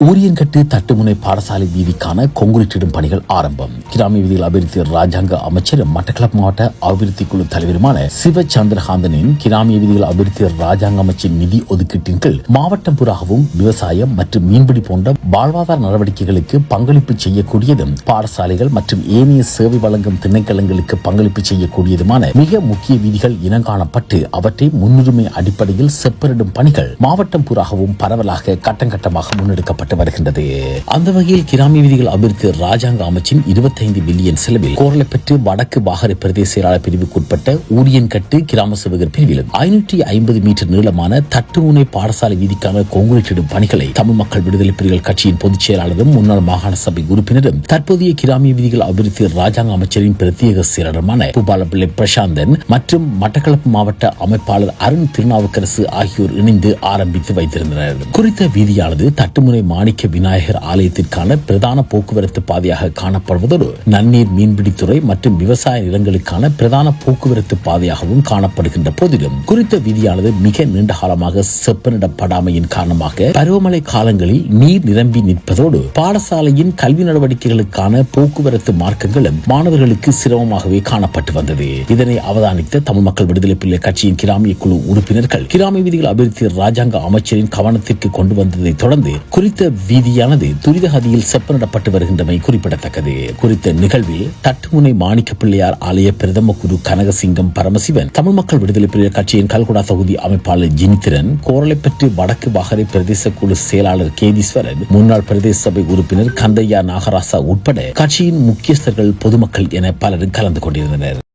ஊரியன்கட்டு தட்டுமுனை பாடசாலை வீதிக்கான கொங்குலிட்டிடும் பணிகள் ஆரம்பம். கிராமிய வீதியில் அபிவிருத்தி ராஜாங்க அமைச்சர் மட்டக்களப்பு மாவட்ட அபிவிருத்தி குழு தலைவருமான சிவ சந்திரகாந்தனின் கிராமிய வீதிகள் அபிவிருத்தி ராஜாங்க அமைச்சின் நிதி ஒதுக்கீட்டின் கீழ் மாவட்டம் புறாகவும் விவசாயம் மற்றும் மீன்பிடி போன்ற வாழ்வாதார நடவடிக்கைகளுக்கு பங்களிப்பு செய்யக்கூடியதும் பாடசாலைகள் மற்றும் ஏனைய சேவை வழங்கும் திணைக்களங்களுக்கு பங்களிப்பு செய்யக்கூடியதுமான மிக முக்கிய வீதிகள் இனங்காணப்பட்டு அவற்றை முன்னுரிமை அடிப்படையில் செப்பரிடும் பணிகள் மாவட்டம் பூராகவும் பரவலாக கட்டம் கட்டமாக முன்னெடுக்கப்பட்டு வருகின்றது. அந்த வகையில் கிராமி விதிகள் அபிவிருத்தி ராஜாங்க அமைச்சின் 25 பில்லியன் செலவில் பெற்று வடக்கு பாகரை பிரதேச செயலாளர் பிரிவுக்குட்பட்ட ஊரியன்கட்டு கிராம சேவகர் பிரிவிலும் ஐநூற்றி ஐம்பது மீட்டர் நீளமான தட்டுமுனை பாடசாலை வீதிக்கான கொங்குரிட்டிடும் பணிகளை தமிழ் மக்கள் விடுதலை புலிகள் கட்சியின் பொதுச் செயலாளரும் முன்னாள் மாகாண சபை உறுப்பினரும் தற்போதைய கிராமிய விதிகள் அபிவிருத்தி ராஜாங்க அமைச்சரின் பிரத்யேக செயலருமான பூபாலப்பிள்ளை பிரசாந்தன் மற்றும் மட்டக்களப்பு மாவட்ட அமைப்பாளர் அருண் திருநாவுக்கரசு ஆகியோர் இணைந்து ஆரம்பித்து வைத்திருந்தனர். குறித்த வீதியானது தட்டுமுனை மாணிக்க விநாயகர் ஆலயத்திற்கான பிரதான போக்குவரத்து பாதையாக காணப்படுவதோடு நன்னீர் மீன்பிடித்துறை மற்றும் விவசாய நிலங்களுக்கான பிரதான போக்குவரத்து பாதையாகவும் காணப்படுகின்ற போதிலும் குறித்த வீதியானது மிக நீண்ட காலமாக செப்பனிடப்படாமையின் காரணமாக பருவமழை காலங்களில் நீர் நிரம்பி நிற்பதோடு பாடசாலையின் கல்வி நடவடிக்கைகளுக்கான போக்குவரத்து மார்க்கங்களும் மாணவர்களுக்கு சிரமமாகவே காணப்பட்டு வந்தது. இதனை அவதானித்த தமிழ் மக்கள் விடுதலை பிள்ளை கட்சியின் கிராமிய குழு உறுப்பினர்கள் கிராமிய வீதிகள் அபிவிருத்தி ராஜாங்க அமைச்சரின் கவனத்திற்கு கொண்டு வந்ததை தொடர்ந்து குறித்த வீதியானது துரிதகதியில் செப்பனிடப்பட்டு வருகின்றமை குறிப்பிடத்தக்கது. குறித்த நிகழ்வில் தட்டுமுனை மாணிக்க பிள்ளையார் ஆலய பிரதம குரு கனகசிங்கம் பரமசிவன் தமிழ் மக்கள் விடுதலை புலிகள் கட்சியின் கல்குடா தொகுதி அமைப்பாளர் ஜினித்திரன் கோரளைப்பற்று வடக்கு பாகரை பிரதேச குழு செயலாளர் கேதீஸ்வரன் முன்னாள் பிரதேச சபை உறுப்பினர் கந்தையா நாகராசா உட்பட கட்சியின் முக்கியஸ்தர்கள் பொதுமக்கள் என பலரும் கலந்து கொண்டிருந்தனர்.